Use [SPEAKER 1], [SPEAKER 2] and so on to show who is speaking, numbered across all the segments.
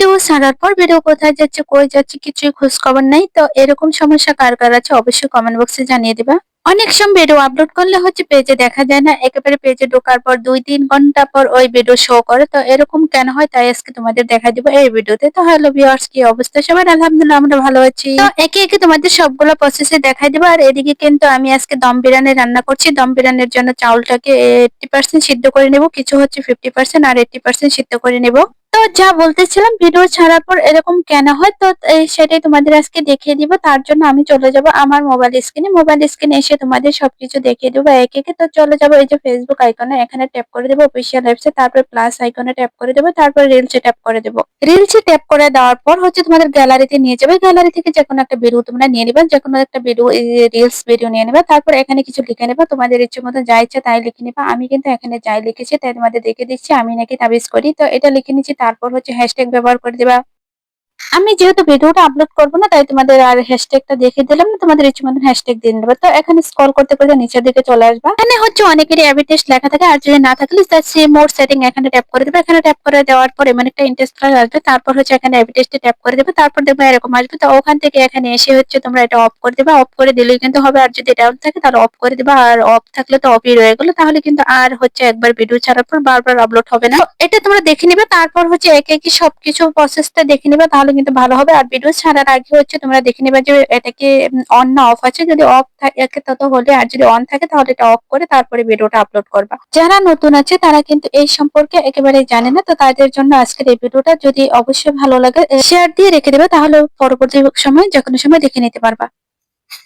[SPEAKER 1] Video ছাড়ার পর video কোথায় যাচ্ছে, কই যাচ্ছে, কিছুই খোঁজ খবর নাই। তো এরকম সমস্যা কার কার আছে অবশ্যই কমেন্ট বক্সে জানিয়ে দিবা। অনেক সময় ভিডিও আপলোড করলে হচ্ছে পেজে দেখা যায় না, একেবারে পেজে ঢোকার পর দুই তিন ঘণ্টা পর ওই ভিডিও শো করে। তো এরকম কেন হয় তাই আজকে তোমাদের দেখা দিব এই ভিডিওতে তো হ্যালো ভিউয়ার্স কি অবস্থা? সবার আলহামদুলিল্লাহ আমরা ভালো আছি। তো একে একে তোমাদের সবগুলো প্রসেসে দেখাই দেবো। আর এদিকে কিন্তু আমি আজকে দম বিরিয়ানি রান্না করছি। দম বিরিয়ানির জন্য চাউলটাকে এইটটি পার্সেন্ট সিদ্ধ করে নেব। কিছু হচ্ছে ফিফটি পার্সেন্ট আর এইটটি পার্সেন্ট সিদ্ধ করে নেব। তো যা বলতেছিলাম ভিডিও ছাড়ার পর এরকম কেন হয়? তো সেটাই তোমাদের আজকে দেখিয়ে দিব। তার জন্য আমি চলে যাব আমার মোবাইল স্ক্রিনে মোবাইল স্ক্রিনে এসে তোমাদের সবকিছু দেখিয়ে দেবো এক একে। তো চলে যাব এই যে ফেসবুক আইকনে এখানে ট্যাপ করে দেবো অফিসিয়াল অ্যাপসে তারপর প্লাস আইকনে ট্যাপ করে দেবো, তারপর রিলসে ট্যাপ করে দেবো। রিলসে ট্যাপ করে দেওয়ার পর হচ্ছে তোমাদের গ্যালারিতে নিয়ে যাবে। গ্যালারি থেকে যে কোনো একটা ভিডিও তোমরা নিয়ে নিবে যে কোনো একটা ভিডিও রিলস ভিডিও নিয়ে নেবে। তারপর এখানে কিছু লিখে নেবে। তোমাদের ইচ্ছে মতো যা ইচ্ছা তাই লিখে নেবে। আমি কিন্তু এখানে যাই লিখেছি, তাই তোমাদের দেখে দিচ্ছি। আমি নাকি তাবিজ করি। তো এটা লিখে নিচ্ছি তারপর হচ্ছে হ্যাশট্যাগ ব্যবহার করে দিবা। আমি যেহেতু ভিডিওটা আপলোড করব না, তাই তোমাদের আর হ্যাশট্যাগটা দেখে দিলাম না, তোমাদের ইচ্ছে মতন হ্যাশট্যাগ দিয়ে নেবে। তো এখানে স্ক্রল করতে করতে নিচের দিকে চলে আসবা। এখানে হচ্ছে অনেকেরই অ্যাবি টেস্ট লেখা থাকে, আর যদি না থাকলে সে মোড সেটিং এখানে ট্যাপ করে দেবে। এখানে ট্যাপ করে দেওয়ার পর এমন একটা ইন্টারেস্ট আসবে, তারপর হচ্ছে এখানে অ্যাবি টেস্টে ট্যাপ করে দেবে, তারপর দেখবে এরকম আসবে। তো ওখান থেকে এখানে এসে হচ্ছে তোমরা এটা অফ করে দেবে। অফ করে দিলেই কিন্তু হবে, আর যদি অন থাকে তাহলে অফ করে দেবে, আর অফ থাকলে তো অফই রয়ে গেলো। তাহলে কিন্তু আর হচ্ছে একবার ভিডিও ছাড়ার পর বারবার আপলোড হবে না। এটা তোমরা দেখে নিবে, তারপর হচ্ছে একে একে সবকিছু প্রসেসটা দেখে নিবে। তাহলে কিন্তু ভালো হবে। আর ভিডিও ছাড়ার আগে হচ্ছে তোমরা দেখে নেবে যে এটা কি অন না অফ আছে। যদি অফ থাকে তত হলে, আর যদি অন থাকে তাহলে এটা অফ করে তারপরে ভিডিওটা আপলোড করবা। যারা নতুন আছে তারা কিন্তু এই সম্পর্কে একেবারে জানে না। তো তাদের জন্য আজকের এই ভিডিওটা যদি অবশ্যই ভালো লাগে শেয়ার দিয়ে রেখে দেবে তাহলে পরবর্তী সময় যে কোনো সময় দেখে নিতে পারবা।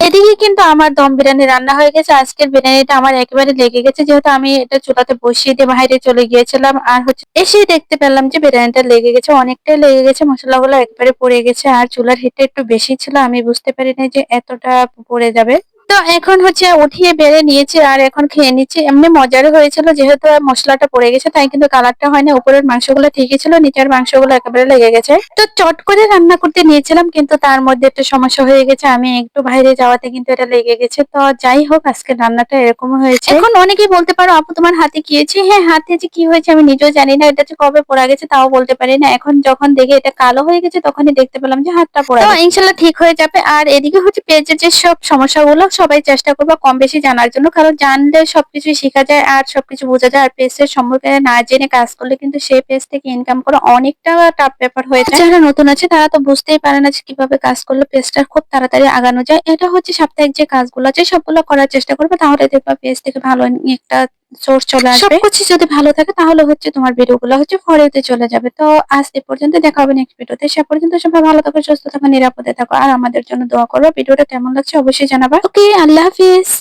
[SPEAKER 1] এদিকে কিন্তু আমার দম বিরিয়ানি রান্না হয়ে গেছে। আজকের বিরিয়ানিটা আমার একেবারে লেগে গেছে, যেহেতু আমি এটা চুলাতে বসিয়ে দিয়ে বাইরে চলে গিয়েছিলাম। আর হচ্ছে এসে দেখতে পেলাম যে বিরিয়ানিটা লেগে গেছে, অনেকটাই লেগে গেছে। মশলাগুলো একবারে পড়ে গেছে, আর চুলার হিটটা একটু বেশি ছিল। আমি বুঝতে পারিনি যে এতটা পড়ে যাবে। তো এখন হচ্ছে উঠিয়ে বেড়ে নিয়েছি আর এখন খেয়ে নিচ্ছি। এমনি মজারও হয়েছিল যেহেতু মশলাটা পড়ে গেছে তাই কিন্তু কালারটা হয় না উপরের মাংসগুলো ঠিকই ছিল নিচের মাংসগুলো একেবারে লেগে গেছে। তো চট করে রান্না করতে নিয়েছিলাম কিন্তু তার মধ্যে একটা সমস্যা হয়ে গেছে। আমি একটু বাইরে যাওয়াতে কিন্তু এটা লেগে গেছে। তো যাই হোক আজকে রান্নাটা এরকম হয়েছে। এখন অনেকেই বলতে পারো আপু তোমার হাতে কি হয়েছে? হ্যাঁ হাতে যে কি হয়েছে আমি নিজেও জানি না এটা যে কবে পড়া গেছে তাও বলতে পারি না। এখন যখন দেখে এটা কালো হয়ে গেছে তখনই দেখতে পেলাম যে হাতটা পড়া ইনশাল্লাহ ঠিক হয়ে যাবে। আর এদিকে হচ্ছে পেজের যে সব সমস্যাগুলো সবাই চেষ্টা করব কম বেশি জানার জন্য, কারণ জানলে সবকিছু শেখা যায় আর সবকিছু বোঝা যায়। আর পেস্টের সম্পর্কে না জেনে কাজ করলে কিন্তু সেই পেজ থেকে ইনকাম করা অনেকটা টাফ ব্যাপার হয়ে যায়। যারা নতুন আছে তারা তো বুঝতেই পারে না যে কীভাবে কাজ করলে পেজটা খুব তাড়াতাড়ি আগানো যায়। এটা হচ্ছে সাপ্তাহিক যে কাজগুলো আছে, সবগুলো করার চেষ্টা করবে, তাহলে দেখবা পেজ থেকে ভালো একটা সোর্স চলে আসবে। সবকিছু যদি ভালো থাকে তাহলে হচ্ছে তোমার ভিডিও গুলো হচ্ছে ফরেতে চলে যাবে। তো আজ এ পর্যন্ত দেখা হবে নেক্সট ভিডিওতে। সে পর্যন্ত সবাই ভালো থাকো সুস্থ থাকো নিরাপদে থাকো। আর আমাদের জন্য দোয়া করো ভিডিওটা কেমন লাগছে অবশ্যই জানাবা। ওকে আল্লাহ হাফিজ।